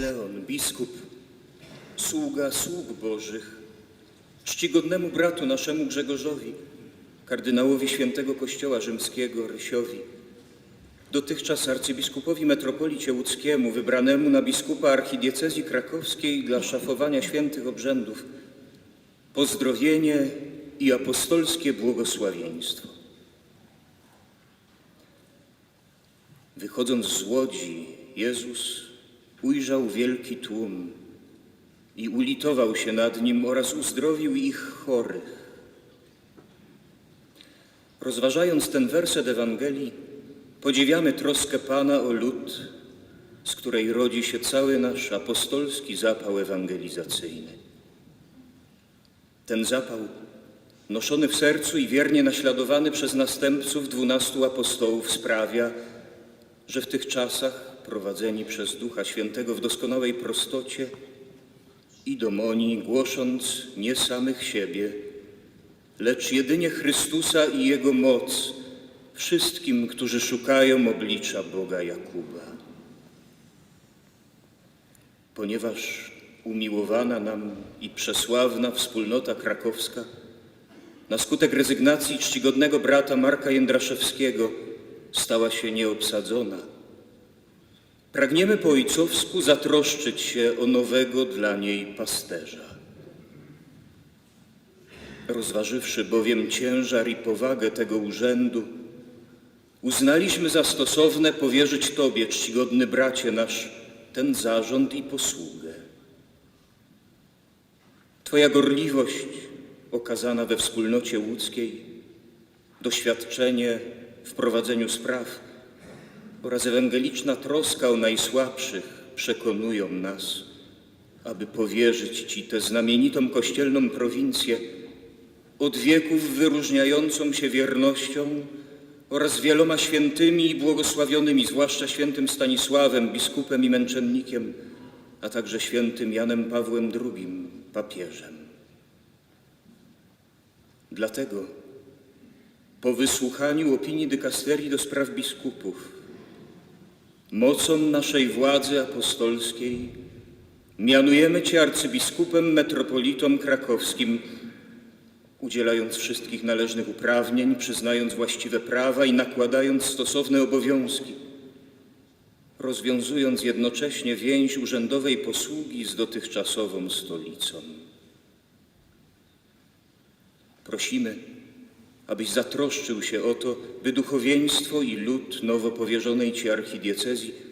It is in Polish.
Leon, biskup, sługa sług Bożych, czcigodnemu bratu naszemu Grzegorzowi, kardynałowi świętego Kościoła Rzymskiego Rysiowi, dotychczas arcybiskupowi metropolicie łódzkiemu, wybranemu na biskupa archidiecezji krakowskiej dla szafowania świętych obrzędów, pozdrowienie i apostolskie błogosławieństwo. Wychodząc z łodzi, Jezus ujrzał wielki tłum i ulitował się nad nim oraz uzdrowił ich chorych. Rozważając ten werset Ewangelii, podziwiamy troskę Pana o lud, z której rodzi się cały nasz apostolski zapał ewangelizacyjny. Ten zapał, noszony w sercu i wiernie naśladowany przez następców dwunastu apostołów, sprawia, że w tych czasach, prowadzeni przez Ducha Świętego w doskonałej prostocie, idą oni, głosząc nie samych siebie, lecz jedynie Chrystusa i Jego moc wszystkim, którzy szukają oblicza Boga Jakuba. Ponieważ umiłowana nam i przesławna wspólnota krakowska na skutek rezygnacji czcigodnego brata Marka Jędraszewskiego stała się nieobsadzona. Pragniemy po ojcowsku zatroszczyć się o nowego dla niej pasterza. Rozważywszy bowiem ciężar i powagę tego urzędu, uznaliśmy za stosowne powierzyć Tobie, czcigodny bracie nasz, ten zarząd i posługę. Twoja gorliwość okazana we wspólnocie łódzkiej, doświadczenie w prowadzeniu spraw oraz ewangeliczna troska o najsłabszych przekonują nas, aby powierzyć Ci tę znamienitą kościelną prowincję, od wieków wyróżniającą się wiernością oraz wieloma świętymi i błogosławionymi, zwłaszcza świętym Stanisławem, biskupem i męczennikiem, a także świętym Janem Pawłem II, papieżem. Dlatego po wysłuchaniu opinii dykasterii do spraw biskupów, mocą naszej władzy apostolskiej mianujemy Cię arcybiskupem metropolitą krakowskim, udzielając wszystkich należnych uprawnień, przyznając właściwe prawa i nakładając stosowne obowiązki, rozwiązując jednocześnie więź urzędowej posługi z dotychczasową stolicą. Prosimy, abyś zatroszczył się o to, by duchowieństwo i lud nowo powierzonej Ci archidiecezji